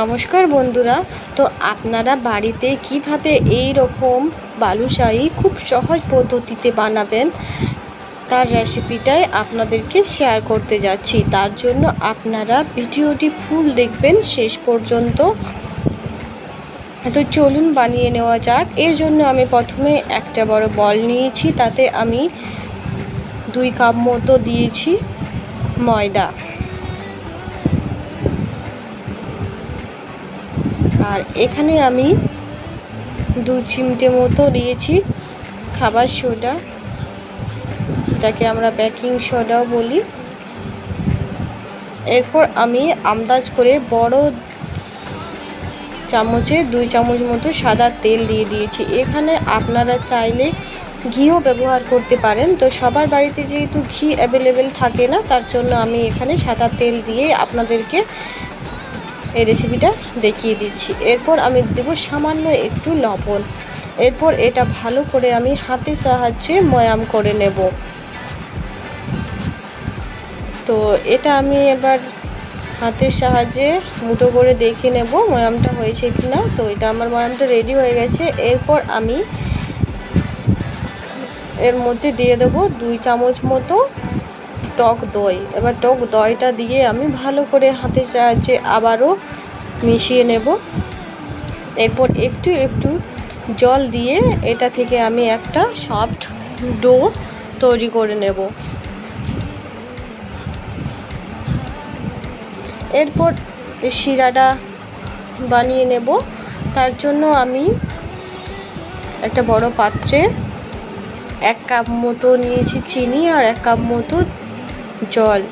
নমস্কার বন্ধুরা। তো আপনারা বাড়িতে কীভাবে এই রকম বালুশাহী খুব সহজ পদ্ধতিতে বানাবেন, তার রেসিপিটাই আপনাদেরকে শেয়ার করতে যাচ্ছি। তার জন্য আপনারা ভিডিওটি ফুল দেখবেন শেষ পর্যন্ত। তো চলুন বানিয়ে নেওয়া যাক। এর জন্য আমি প্রথমে একটা বড় বল নিয়েছি, তাতে আমি দুই কাপ মতো দিয়েছি ময়দা। এখানে আমি দু চিমটে মতো দিয়েছি খাবার সোডা, যাকে আমরা বেকিং সোডাও বলি। এরপর আমি আন্দাজ করে বড় চামচে দুই চামচ মতো সাদা তেল দিয়ে দিয়েছি। এখানে আপনারা চাইলে ঘিও ব্যবহার করতে পারেন। তো সবার বাড়িতে যেহেতু ঘি অ্যাভেলেবেল থাকে না, তার জন্য আমি এখানে সাদা তেল দিয়ে আপনাদেরকে এই রেসিপিটা দেখিয়ে দিচ্ছি। এরপর আমি দেব সামান্য একটু লবণ। এরপর এটা ভালো করে আমি হাতের সাহায্যে ময়াম করে নেব। তো এটা আমি এবার হাতের সাহায্যে মুটো করে দেখে নেব ময়ামটা হয়েছে কি না তো এটা আমার ময়ামটা রেডি হয়ে গেছে। এরপর আমি এর মধ্যে দিয়ে দেবো দুই চামচ মতো টক দই। এবার টক দইটা দিয়ে আমি ভালো করে হাতের সাহায্যে আবারও মিশিয়ে নেব। এরপর একটু একটু জল দিয়ে এটা থেকে আমি একটা সফট ডো তৈরি করে নেব। এরপর শিরাটা বানিয়ে নেব। তার জন্য আমি একটা বড় পাত্রে এক কাপ মতো নিয়েছি চিনি আর এক কাপ মতো জল।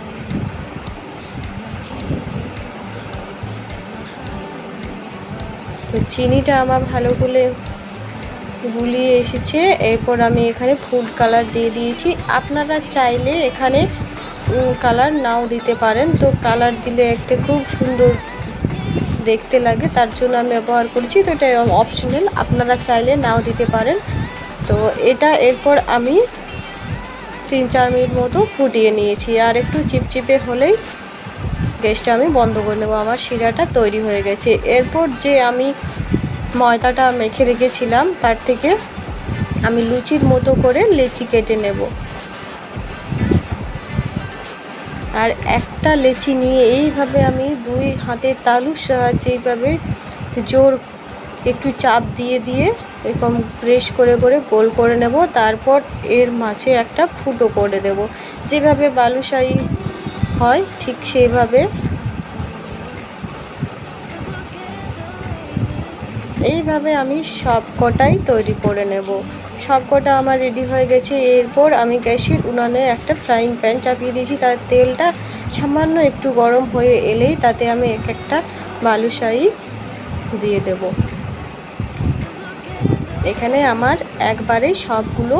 চিনিটা আমার ভালো করে গুলিয়ে এসেছে। এরপর আমি এখানে ফুড কালার দিয়ে দিয়েছি। আপনারা চাইলে এখানে কালার নাও দিতে পারেন। তো কালার দিলে একটা খুব সুন্দর দেখতে লাগে, তার জন্য আমি ব্যবহার করছি। তো এটা অপশনাল আপনারা চাইলে নাও দিতে পারেন। তো এটা এরপর আমি তিন চার মিনিট মতো ফুটিয়ে নিয়েছি। আর একটু চিপচিপে হলেই গ্যাসটা আমি বন্ধ করে নেব। আমার শিরাটা তৈরি হয়ে গেছে। এরপর যে আমি ময়দাটা মেখে রেখেছিলাম, তার থেকে আমি লুচির মতো করে লেচি কেটে নেব। আর একটা লেচি নিয়ে এইভাবে আমি দুই হাতের তালুর সাহায্যে এইভাবে জোর একটু চাপ দিয়ে দিয়ে এরকম প্রেস করে করে গোল করে নেব। তারপর এর মাঝে একটা ফুটো করে দেব। যেভাবে বালুশাহী হয় ঠিক সেইভাবে এইভাবে আমি সব কটাই তৈরি করে নেব। সব কটা আমার রেডি হয়ে গেছে। এরপর আমি গ্যাসের উনানে একটা ফ্রাইং প্যান চাপিয়ে দিয়েছি। তার তেলটা সামান্য একটু গরম হয়ে এলেই তাতে আমি এক একটা বালুশাহী দিয়ে দেব। এখানে আমার একবারেই সবগুলো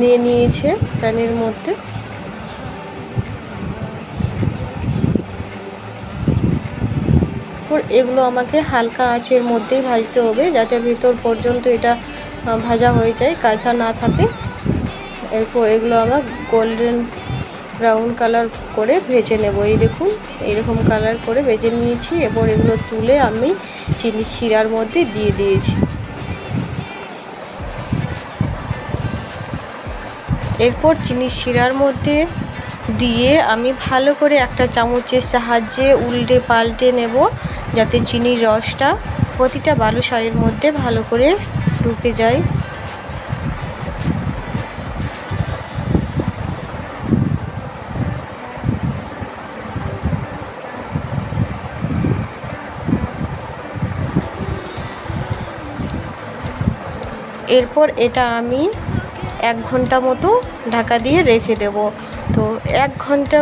নিয়ে নিয়েছে প্যানের মধ্যে। এগুলো আমাকে হালকা আঁচের মধ্যেই ভাজতে হবে যাতে ভেতর পর্যন্ত এটা ভাজা হয়ে যায়, কাঁচা না থাকে। এরপর এগুলো আমার গোল্ডেন ব্রাউন কালার করে ভেজে নেব। এই দেখুন, এরকম কালার করে ভেজে নিয়েছি। এরপর এগুলো তুলে আমি চিনি শিরার মধ্যে দিয়ে দিয়েছি। এরপর চিনি শিরার মধ্যে দিয়ে আমি ভালো করে একটা চামচের সাহায্যে উল্টে পাল্টে নেব যাতে চিনির রসটা প্রতিটা বালুশাহির মধ্যে ভালো করে ঢুকে যায়। এরপর এটা আমি এক ঘণ্টা মতো ঢাকা দিয়ে রেখে দেব। তো এক ঘণ্টা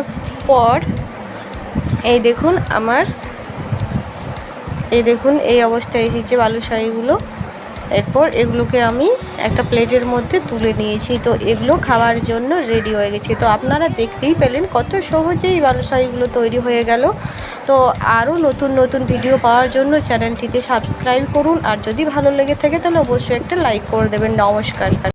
পর, এই দেখুন আমার, এই দেখুন এই অবস্থায় এসেছে বালুশাহিগুলো এরপর এগুলোকে আমি একটা প্লেটের মধ্যে তুলে নিয়েছি। তো এগুলো খাওয়ার জন্য রেডি হয়ে গেছে। তো আপনারা দেখতেই পেলেন কত সহজেই বালুশাহিগুলো তৈরি হয়ে গেল। তো আরও নতুন নতুন ভিডিও পাওয়ার জন্য চ্যানেলটিতে সাবস্ক্রাইব করুন। আর যদি ভালো লেগে থাকে তাহলে অবশ্যই একটা লাইক করে দেবেন। নমস্কার।